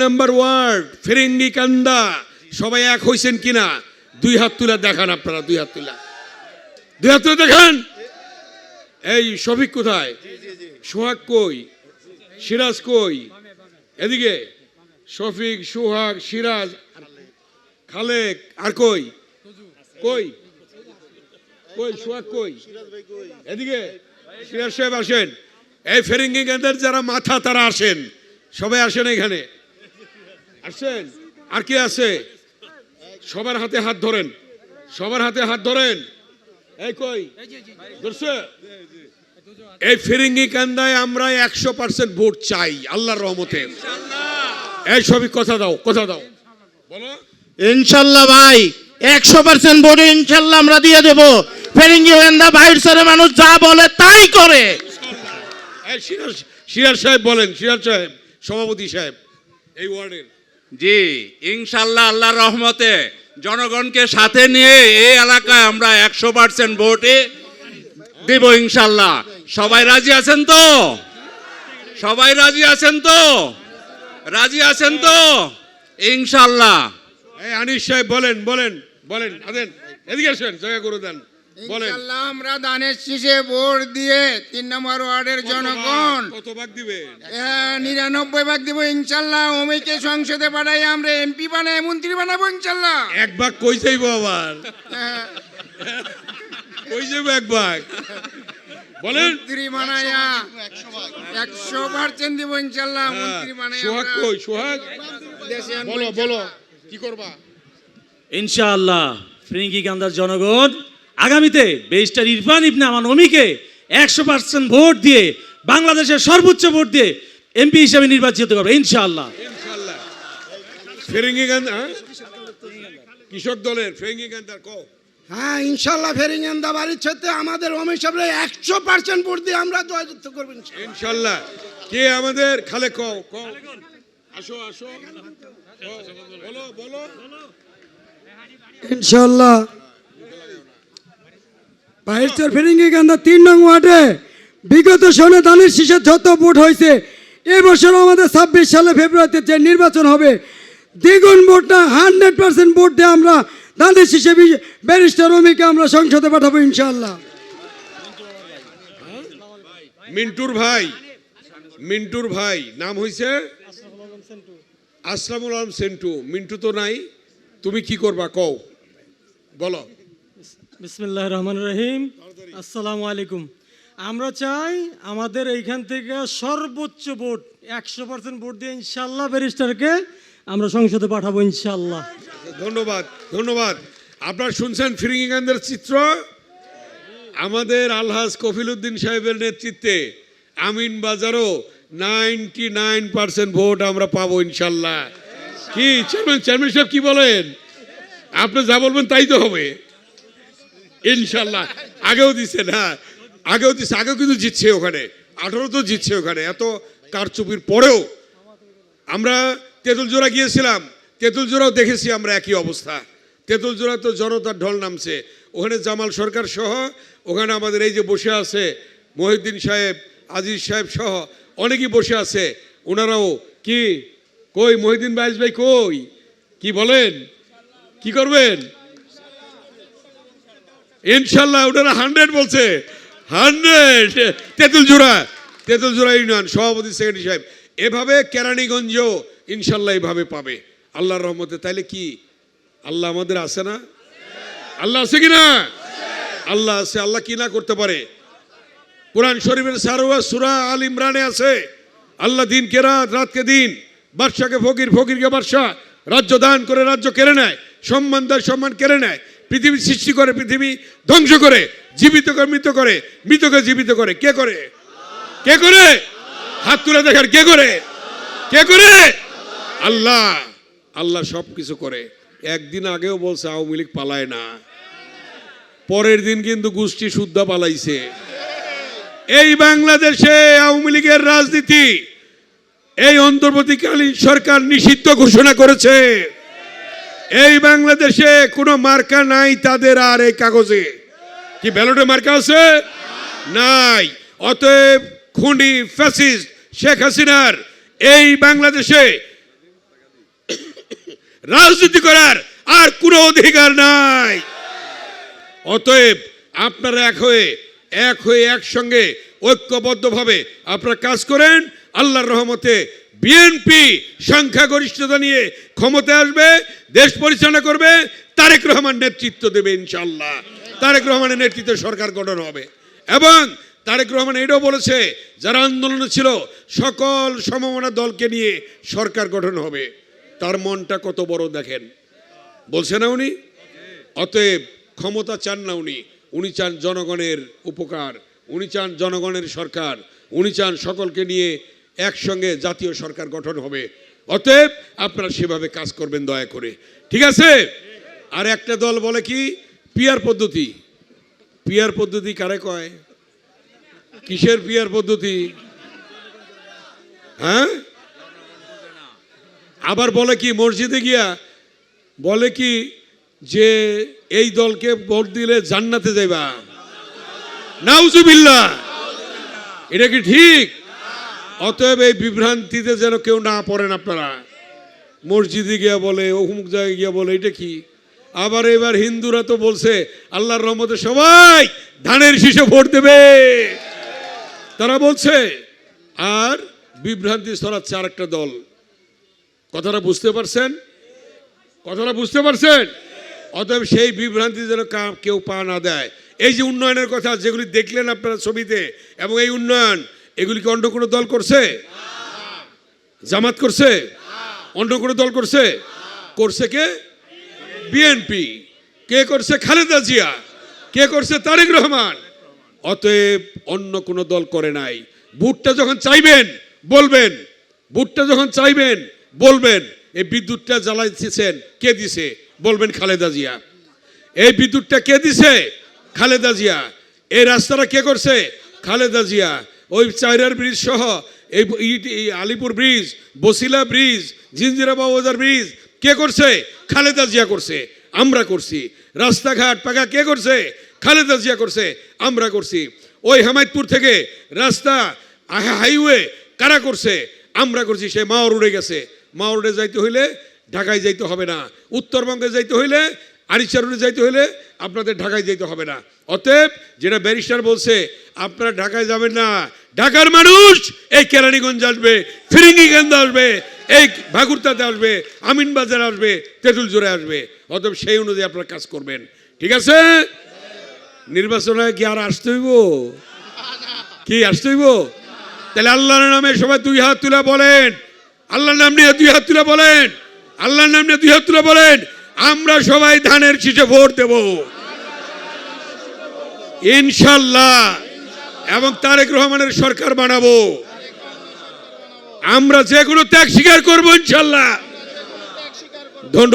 Number ward ফেরেঙ্গি কান্দা। সবাই এক হইছেন কিনা? দুই হাত তুলা দেখান আপনারা, দুই হাত তুলা। দুই হাত তুলে দেখান। এই শফিক কোথায়? সোহাগ কই? সিরাজ কই? এদিকে। শফিক, সোহাগ, সিরাজ, খালেক, আর কই? কই? কই, সোহাগ কই? এদিকে। সিরাজ সাহেব আসেন। এই ফেরেঙ্গি কান্দার যারা মাথা, তারা আসেন। সবাই আসেন এখানে। আসছেন আর কে আছে? সবার হাতে হাত ধরেন। সবার হাতে হাত ধরেন। এই কই? ধরছে? এই ফিরিঙ্গি কান্দায় আমরা একশো পার্সেন্ট ভোট চাই আল্লাহর রহমতে। এই সবই কথা দাও কথা দাও। বলো। ইনশাল্লাহ ভাই একশো পার্সেন্ট ভোট ইনশাল্লাহ আমরা দিয়ে দেব। ফেরিঙ্গি হেন্দা বাইর সারে মানুষ যা বলে তাই করে। সিরাজ সাহেব বলেন সিরাজ সাহেব সভাপতি সাহেব এই ওয়ার্ডের। জি, ইনশাল্লাহ আল্লাহর রহমতে জনগণকে সাথে নিয়ে এই এলাকায় আমরা একশো পার্সেন্ট ভোটে দেব ইনশাল্লাহ। সবাই রাজি আছেন তো? সবাই রাজি আছেন তো? রাজি আছেন তো? ইনশাল্লাহ। আনিস সাহেব, বলেন বলেন বলেন এদিকে আসেন, জায়গা করে দেন। বলেন। ইনশাল্লাহ আমরা দানের শীষে ভোট দিয়ে তিন নম্বর ওয়ার্ডের জনগণ কত ভাগ দিবেন? নিরানব্বই ভাগ দিব ইনশাল্লাহ অমিকে সংসদে পাঠাই আমরা এমপি বানাই মন্ত্রী বানাবো ইনশাল্লাহ এক ভাগ কই যাইব আবার? কই যাইব এক ভাগ? বলেন। মন্ত্রী বানাইয়া একশো পার্সেন্ট দিব ইনশাল্লাহ মন্ত্রী বানাই সোহাগ কই? সোহাগ? বলো বলো। কি করবা ইনশাআল্লাহ ফ্রিঙ্গি কান্দার জনগণ আগামীতে বেস্টার ইরফান ইবনে আমান অমিকে একশো পার্সেন্ট ভোট দিয়ে বাংলাদেশের সর্বোচ্চ ভোট দিয়ে এমপি হিসাবে নির্বাচিত করবে ইনশাআল্লাহ। ইনশাআল্লাহ। ফেরেঙ্গি গান হ্যাঁ? কৃষক দলের হ্যাঁ ইনশাল্লাহ ফেরিংন্দা বাড়ির সাথে আমাদের অমিত সাহেবের একশো পার্সেন্ট ভোট দিয়ে আমরা জয়যুক্ত করব ইনশাল্লাহ। ইনশাআল্লাহ। কে আমাদের? খালে কও কও। আসো আসো। বলো বলো। ইনশাল্লাহ বাইশের ফিরিঙ্গি কান্দা তিন নং ওয়ার্ডে। বিগত সনে ধানের শীষের যত ভোট হয়েছে এবছর আমাদের ছাব্বিশ সালে ফেব্রুয়ারিতে যে নির্বাচন হবে, দ্বিগুণ ভোটটা, হান্ড্রেড পার্সেন্ট ভোট দিয়ে আমরা ধানের শীষে ব্যারিস্টার অমিকে আমরা সংসদে পাঠাবো ইনশাল্লাহ মিন্টুর ভাই মিন্টুর ভাই, নাম হইছে? আসলামুল আলম সেন্টু। মিন্টু তো নাই। তুমি কি করবা? কও। বলো। বিসমিল্লাহ রহমান রহিম। আসসালামু আলাইকুম। আমরা চাই আমাদের এইখান থেকে সর্বোচ্চ ভোট, একশো পার্সেন্ট ভোট দিয়ে ইনশাল্লাহ ব্যারিস্টারকে আমরা সংসদে পাঠাবো ইনশাল্লাহ। ধন্যবাদ ধন্যবাদ। আপনারা শুনছেন ফিরিঙ্গিকান্দের চিত্র? আমাদের আলহাজ কফিল উদ্দিন সাহেবের নেতৃত্বে আমিন বাজারও নাইনটি নাইন পার্সেন্ট ভোট আমরা পাবো ইনশাল্লাহ। কি, চেয়ারম্যান চেয়ারম্যান সাহেব কি বলেন? আপনি যা বলবেন তাই তো হবে। ইনশাল্লাহ। আগেও দিচ্ছেন হ্যাঁ আগেও দিচ্ছে আগেও কিন্তু জিতছে ওখানে। আঠারো তো জিতছে ওখানে, এত কারচুপির পরেও। আমরা তেঁতুলজোড়া গিয়েছিলাম, তেঁতুলজোড়াও দেখেছি আমরা একই অবস্থা। তেঁতুলজোড়া তো জনতার ঢল নামছে। ওখানে জামাল সরকার সহ, ওখানে আমাদের এই যে বসে আছে মহিউদ্দিন সাহেব, আজিজ সাহেব সহ অনেকেই বসে আছে। ওনারাও, কি? কই মহিউদ্দিন বাইজ ভাই কই? কি বলেন? কি করবেন? ইনশাল্লাহ ওনারা হান্ড্রেড বলছে। হান্ড্রেড। তেঁতুল জোড়া। তেঁতুল জোড়া ইউনিয়ন, সভাপতি সেক্রেটারি সাহেব। এভাবে কেরানীগঞ্জ ইনশাল্লাহ এভাবে পাবে। আল্লাহর রহমতে। তাইলে কি আল্লাহ আমাদের আছে না? আল্লাহ আছে কি না আল্লাহ আছে। আল্লাহ কি না করতে পারে? কোরআন শরীফের সারোয়া সুরা আল ইমরানে আছে। আল্লাহ দিন কে রাত রাতকে দিন। বাদশাকে ফকির, ফকিরকে বাদশাহ রাজ্য দান করে রাজ্য কেড়ে নেয়। সম্মান দেয়, সম্মান কেড়ে নেয়। পৃথিবী সৃষ্টি করে, পৃথিবী ধ্বংস করে জীবিত করে মৃত করে, মৃতকে জীবিত করে। কে করে? কে করে? হাত তুলে দেখার কে করে? কে করে? আল্লাহ। আল্লাহ সব কিছু করে। একদিন আগেও বলছে, আওয়ামী লীগ পালায় না। পরের দিন কিন্তু গোষ্ঠী শুদ্ধ পালাইছে। এই বাংলাদেশে আওয়ামী লীগের রাজনীতি, এই অন্তর্বর্তীকালীন সরকার নিষিদ্ধ ঘোষণা করেছে। এই বাংলাদেশে কোনো মার্কা নাই তাদের আর এই কাগজে। কি ব্যালটে মার্কা আছে? নাই। অতএব খুনি ফ্যাসিস্ট শেখ হাসিনার এই বাংলাদেশে রাজনীতি করার আর কোনো অধিকার নাই। অতএব আপনারা এক হয়ে এক হয়ে একসঙ্গে ঐক্যবদ্ধভাবে আপনারা কাজ করেন। আল্লাহর রহমতে বিএনপি সংখ্যাগরিষ্ঠতা নিয়ে ক্ষমতায় আসবে, দেশ পরিচালনা করবে, তারেক রহমান নেতৃত্ব দেবে ইনশাল্লাহ তারেক রহমানের নেতৃত্বে সরকার গঠন হবে। এবং তারেক রহমান এটাও বলেছে, যারা আন্দোলনে ছিল, সকল সমমনা দলকে নিয়ে সরকার গঠন হবে। তার মনটা কত বড় দেখেন। বলছে না উনি? অতএব ক্ষমতা চান না উনি। উনি চান জনগণের উপকার, উনি চান জনগণের সরকার, উনি চান সকলকে নিয়ে একসঙ্গে জাতীয় সরকার গঠন হবে। অতএব আপনারা সেভাবে কাজ করবেন, দয়া করে। ঠিক আছে? আর একটা দল বলে কি? পিয়ার পদ্ধতি। পিয়ার পদ্ধতি কারে কয়? কিসের পিয়ার পদ্ধতি? হ্যাঁ? আবার বলে কি, মসজিদে গিয়া বলে কি, যে এই দলকে ভোট দিলে জান্নাতে যাইবা। নাউজুবিল্লাহ। এটা কি ঠিক? অতএব এই বিভ্রান্তিতে যেন কেউ না পড়েন আপনারা। মসজিদে গিয়া বলে, অমুক জায়গায় গিয়া বলে, এটা কি? আবার এবার হিন্দুরা তো বলছে, আল্লাহর রহমতে সবাই ধানের শীষে ভোট দেবে। তারা বলছে, আর বিভ্রান্তি ছড়াচ্ছে আর একটা দল। কথাটা বুঝতে পারছেন? কথাটা বুঝতে পারছেন? অতএব সেই বিভ্রান্তি যেন কেউ পা না দেয়। এই যে উন্নয়নের কথা, যেগুলি দেখলেন আপনারা ছবিতে, এবং এই উন্নয়ন এগুলি কি অন্য কোনো দল করছে? জামাত করছে? অন্য কোনো দল করছে? করছে কে? বিএনপি কে করছে খালেদা জিয়া? কে করছে তারেক রহমান? অতএব অন্য কোনো দল করে নাই। বুটটা যখন চাইবেন, বলবেন। বুটটা যখন চাইবেন, বলবেন। এই বিদ্যুৎটা জ্বালাইতেছেন, কে দিছে? বলবেন খালেদা জিয়া। এই বিদ্যুৎটা কে দিছে? খালেদা জিয়া। এই রাস্তাটা কে করছে? খালেদা জিয়া। ওই চাইরার ব্রিজ সহ, এই Alipur bridge, Basila bridge Jinjira Babubazar bridge, কে করছে? খালেদা জিয়া করছে, আমরা করছি। রাস্তাঘাট পাকা কে করছে? খালেদা জিয়া করছে, আমরা করছি। ওই হামায়তপুর থেকে রাস্তা হাইওয়ে কারা করছে? আমরা করছি, সে মাও রোডে গেছে। মাও রোডে যাইতে হইলে ঢাকায় যাইতে হবে না। উত্তরবঙ্গে যাইতে হইলে আরিচা রোডে যাইতে হইলে আপনাদের ঢাকায় যেতে হবে না। অতএব যেটা ব্যারিস্টার বলছে, আপনারা ঢাকায় যাবেন না। ঢাকার মানুষ এই কেরানীগঞ্জ আসবে, ফিরিঙ্গিগঞ্জ আসবে, এই ভাগুরতাতে আসবে, আমিনবাজার আসবে তেঁতুল জোরে আসবে। অতএব সেই অনুযায়ী আপনারা কাজ করবেন। ঠিক আছে? নির্বাচনে কি আর আসতে হইব? কি আসতে হইব? তাহলে আল্লাহর নামে সবাই দুই হাত তুলে বলেন। আল্লাহর নাম নিয়ে দুই হাত তুলে বলেন। আল্লাহর নাম নিয়ে দুই হাত তুলে বলেন। আমরা সবাই ধানের শীষে ভোট দেব। ইনশাল্লাহ। এবং তারেক রহমানের সরকার বানাবো। আমরা যেগুলো ত্যাগ স্বীকার করব ইনশাল্লাহ। ধন্যবাদ।